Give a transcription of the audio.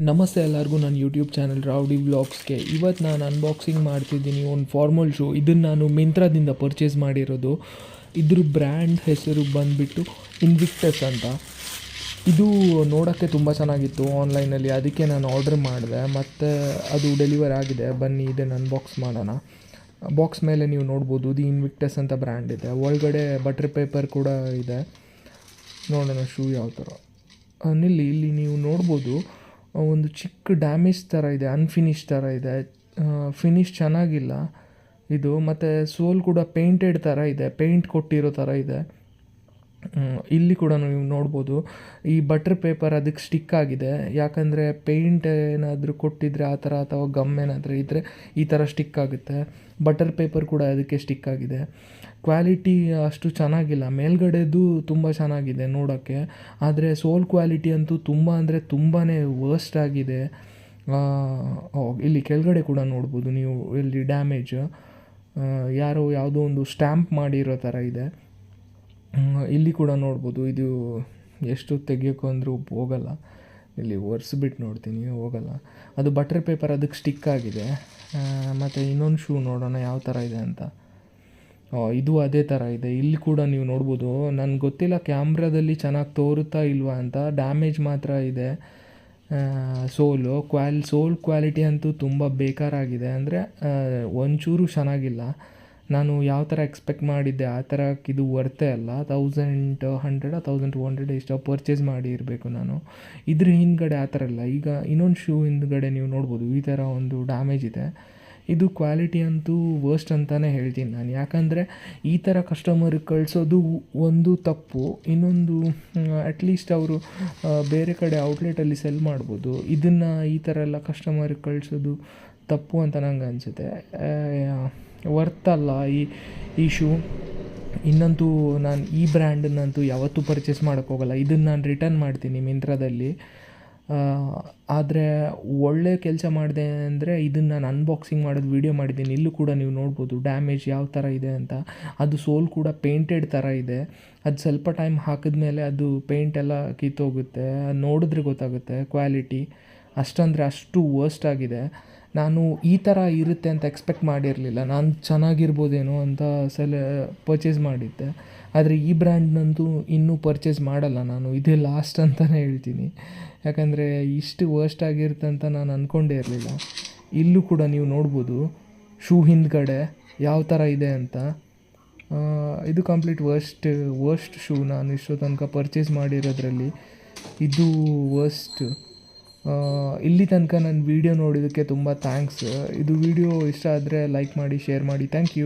ನಮಸ್ತೆ ಎಲ್ಲರಿಗೂ, ನನ್ನ ಯೂಟ್ಯೂಬ್ ಚಾನಲ್ ರೌಡಿ ವ್ಲಾಗ್ಸ್ಗೆ ಇವತ್ತು ನಾನು ಅನ್ಬಾಕ್ಸಿಂಗ್ ಮಾಡ್ತಿದ್ದೀನಿ ಒಂದು ಫಾರ್ಮಲ್ ಶೂ ಇದನ್ನು ನಾನು ಮಿಂತ್ರಾದಿಂದ ಪರ್ಚೇಸ್ ಮಾಡಿರೋದು. ಇದ್ರ ಬ್ರ್ಯಾಂಡ್ ಹೆಸರು ಬಂದುಬಿಟ್ಟು ಇನ್ವಿಕ್ಟಸ್ ಅಂತ. ಇದು ನೋಡೋಕ್ಕೆ ತುಂಬ ಚೆನ್ನಾಗಿತ್ತು ಆನ್ಲೈನಲ್ಲಿ ಅದಕ್ಕೆ ನಾನು ಆರ್ಡ್ರ್ ಮಾಡಿದೆ. ಮತ್ತು ಅದು ಡೆಲಿವರ್ ಆಗಿದೆ. ಬನ್ನಿ, ಇದನ್ನು ಅನ್ಬಾಕ್ಸ್ ಮಾಡೋಣ. ಬಾಕ್ಸ್ ಮೇಲೆ ನೀವು ನೋಡ್ಬೋದು, ಇದು ಇನ್ವಿಕ್ಟಸ್ ಅಂತ ಬ್ರ್ಯಾಂಡ್ ಇದೆ. ಒಳಗಡೆ ಬಟರ್ ಪೇಪರ್ ಕೂಡ ಇದೆ. ನೋಡೋಣ ಶೂ ಯಾವ ಥರ ನಿಲ್ಲಿ, ಇಲ್ಲಿ ನೀವು ನೋಡ್ಬೋದು. ಒಂದು ಚಿಕ್ಕ ಡ್ಯಾಮೇಜ್ ಥರ ಇದೆ ಅನ್ಫಿನಿಶ್ ಥರ ಇದೆ. ಫಿನಿಶ್ ಚೆನ್ನಾಗಿಲ್ಲ ಇದು. ಮತ್ತು ಸೋಲ್ ಕೂಡ ಪೇಂಟೆಡ್ ಥರ ಇದೆ ಪೇಂಟ್ ಕೊಟ್ಟಿರೋ ಥರ ಇದೆ. ಇಲ್ಲಿ ಕೂಡ ನೀವು ನೋಡ್ಬೋದು. ಈ ಬಟರ್ ಪೇಪರ್ ಅದಕ್ಕೆ ಸ್ಟಿಕ್ ಆಗಿದೆ. ಯಾಕಂದರೆ ಪೇಂಟ್ ಏನಾದರೂ ಕೊಟ್ಟಿದ್ರೆ ಆ ಥರ ಅಥವಾ ಗಮ್ ಏನಾದರೂ ಇದ್ದರೆ ಈ ಥರ ಸ್ಟಿಕ್ ಆಗುತ್ತೆ. ಬಟರ್ ಪೇಪರ್ ಕೂಡ ಅದಕ್ಕೆ ಸ್ಟಿಕ್ ಆಗಿದೆ. ಕ್ವಾಲಿಟಿ ಅಷ್ಟು ಚೆನ್ನಾಗಿಲ್ಲ. ಮೇಲ್ಗಡೆದು ತುಂಬ ಚೆನ್ನಾಗಿದೆ ನೋಡೋಕ್ಕೆ. ಆದರೆ ಸೋಲ್ ಕ್ವಾಲಿಟಿ ಅಂತೂ ತುಂಬ ಅಂದರೆ ತುಂಬಾ ವರ್ಸ್ಟ್ ಆಗಿದೆ. ಇಲ್ಲಿ ಕೆಳಗಡೆ ಕೂಡ ನೋಡ್ಬೋದು ನೀವು, ಇಲ್ಲಿ ಡ್ಯಾಮೇಜ್ ಯಾರೋ ಯಾವುದೋ ಒಂದು ಸ್ಟ್ಯಾಂಪ್ ಮಾಡಿರೋ ಥರ ಇದೆ. ಇಲ್ಲಿ ಕೂಡ ನೋಡ್ಬೋದು, ಇದು ಎಷ್ಟು ತೆಗಿಯೋಕ್ಕೂ ಅಂದರೂ ಹೋಗಲ್ಲ. ಇಲ್ಲಿ ಒರೆಸ್ಬಿಟ್ಟು ನೋಡ್ತೀನಿ, ಹೋಗಲ್ಲ. ಅದು ಬಟರ್ ಪೇಪರ್ ಅದಕ್ಕೆ ಸ್ಟಿಕ್ ಆಗಿದೆ. ಮತ್ತು ಇನ್ನೊಂದು ಶೂ ನೋಡೋಣ, ಯಾವ ಥರ ಇದೆ ಅಂತ. ಇದು ಅದೇ ಥರ ಇದೆ. ಇಲ್ಲಿ ಕೂಡ ನೀವು ನೋಡ್ಬೋದು, ನನಗೆ ಗೊತ್ತಿಲ್ಲ ಕ್ಯಾಮ್ರಾದಲ್ಲಿ ಚೆನ್ನಾಗಿ ತೋರುತ್ತಾ ಇಲ್ವಾ ಅಂತ. ಡ್ಯಾಮೇಜ್ ಮಾತ್ರ ಇದೆ. ಸೋಲು ಕ್ವಾಲ್ ಸೋಲ್ ಕ್ವಾಲಿಟಿ ಅಂತೂ ತುಂಬ ಬೇಕಾರಾಗಿದೆ ಅಂದರೆ ಒಂಚೂರು ಚೆನ್ನಾಗಿಲ್ಲ. ನಾನು ಯಾವ ಥರ ಎಕ್ಸ್ಪೆಕ್ಟ್ ಮಾಡಿದ್ದೆ, ಆ ಥರ ಇದು ವರ್ತೆ ಅಲ್ಲ. Thousand hundred thousand two hundred ಎಷ್ಟೋ ಪರ್ಚೇಸ್ ಮಾಡಿ ಇರಬೇಕು ನಾನು. ಇದ್ರ ಹಿಂದ್ಗಡೆ ಆ ಥರ ಇಲ್ಲ ಈಗ ಇನ್ನೊಂದು ಶೂ ಹಿಂದ್ಗಡೆ ನೀವು ನೋಡ್ಬೋದು, ಈ ಥರ ಒಂದು ಡ್ಯಾಮೇಜ್ ಇದೆ. ಇದು ಕ್ವಾಲಿಟಿ ಅಂತೂ ವರ್ಸ್ಟ್ ಅಂತಲೇ ಹೇಳ್ತೀನಿ ನಾನು. ಯಾಕಂದರೆ ಈ ಥರ ಕಸ್ಟಮರ್ ಕಳಿಸೋದು ಒಂದು ತಪ್ಪು. ಇನ್ನೊಂದು ಅಟ್ಲೀಸ್ಟ್ ಅವರು ಬೇರೆ ಕಡೆ ಔಟ್ಲೆಟಲ್ಲಿ ಸೆಲ್ ಮಾಡ್ಬೋದು. ಇದನ್ನು ಈ ಥರ ಎಲ್ಲ ಕಸ್ಟಮರಿಗೆ ಕಳಿಸೋದು ತಪ್ಪು ಅಂತ ನಂಗೆ ಅನಿಸುತ್ತೆ. ವರ್ತಲ್ಲ ಈ ಈ ಶೂ ಇನ್ನಂತೂ ನಾನು ಈ ಬ್ರ್ಯಾಂಡನ್ನಂತೂ ಯಾವತ್ತೂ ಪರ್ಚೇಸ್ ಮಾಡೋಕ್ಕೋಗಲ್ಲ ಇದನ್ನು ನಾನು ರಿಟರ್ನ್ ಮಾಡ್ತೀನಿ ಮಿಂತ್ರದಲ್ಲಿ. ಆದರೆ ಒಳ್ಳೆ ಕೆಲಸ ಮಾಡಿದೆ ಅಂದರೆ ಇದನ್ನು ನಾನು ಅನ್ಬಾಕ್ಸಿಂಗ್ ಮಾಡೋದು ವೀಡಿಯೋ ಮಾಡಿದ್ದೀನಿ. ಇಲ್ಲೂ ಕೂಡ ನೀವು ನೋಡ್ಬೋದು ಡ್ಯಾಮೇಜ್ ಯಾವ ಥರ ಇದೆ ಅಂತ. ಅದು ಸೋಲ್ ಕೂಡ ಪೇಂಟೆಡ್ ಥರ ಇದೆ. ಅದು ಸ್ವಲ್ಪ ಟೈಮ್ ಹಾಕಿದ್ಮೇಲೆ ಅದು ಪೇಂಟ್ ಎಲ್ಲ ಕಿತ್ತೋಗುತ್ತೆ. ನೋಡಿದ್ರೆ ಗೊತ್ತಾಗುತ್ತೆ ಕ್ವಾಲಿಟಿ ಅಷ್ಟಂದರೆ ಅಷ್ಟು ವರ್ಸ್ಟ್ ಆಗಿದೆ. ನಾನು ಈ ಥರ ಇರುತ್ತೆ ಅಂತ ಎಕ್ಸ್ಪೆಕ್ಟ್ ಮಾಡಿರಲಿಲ್ಲ. ನಾನು ಚೆನ್ನಾಗಿರ್ಬೋದೇನೋ ಅಂತ ಸಲ ಪರ್ಚೇಸ್ ಮಾಡಿದ್ದೆ. ಆದರೆ ಈ ಬ್ರ್ಯಾಂಡ್ನಂತೂ ಇನ್ನೂ ಪರ್ಚೇಸ್ ಮಾಡಲ್ಲ ನಾನು. ಇದೇ ಲಾಸ್ಟ್ ಅಂತಲೇ ಹೇಳ್ತೀನಿ. ಯಾಕಂದರೆ ಇಷ್ಟು ವರ್ಸ್ಟ್ ಆಗಿರುತ್ತೆ ಅಂತ ನಾನು ಅಂದ್ಕೊಂಡೇ ಇರಲಿಲ್ಲ. ಇಲ್ಲೂ ಕೂಡ ನೀವು ನೋಡ್ಬೋದು ಶೂ ಹಿಂದ್ಗಡೆ ಯಾವ ಥರ ಇದೆ ಅಂತ. ಇದು ಕಂಪ್ಲೀಟ್ ವರ್ಸ್ಟ್ ವರ್ಸ್ಟ್ ಶೂ ನಾನು ಇಷ್ಟೋ ತನಕ ಪರ್ಚೇಸ್ ಮಾಡಿರೋದ್ರಲ್ಲಿ. ಇದು ವರ್ಸ್ಟ್ ಇಲ್ಲಿ ತನಕ ನನ್ನ ವೀಡಿಯೋ ನೋಡಿದ್ದಕ್ಕೆ ತುಂಬ ಥ್ಯಾಂಕ್ಸ್ ಇದು ವೀಡಿಯೋ ಇಷ್ಟ ಆದರೆ ಲೈಕ್ ಮಾಡಿ ಶೇರ್ ಮಾಡಿ. Thank you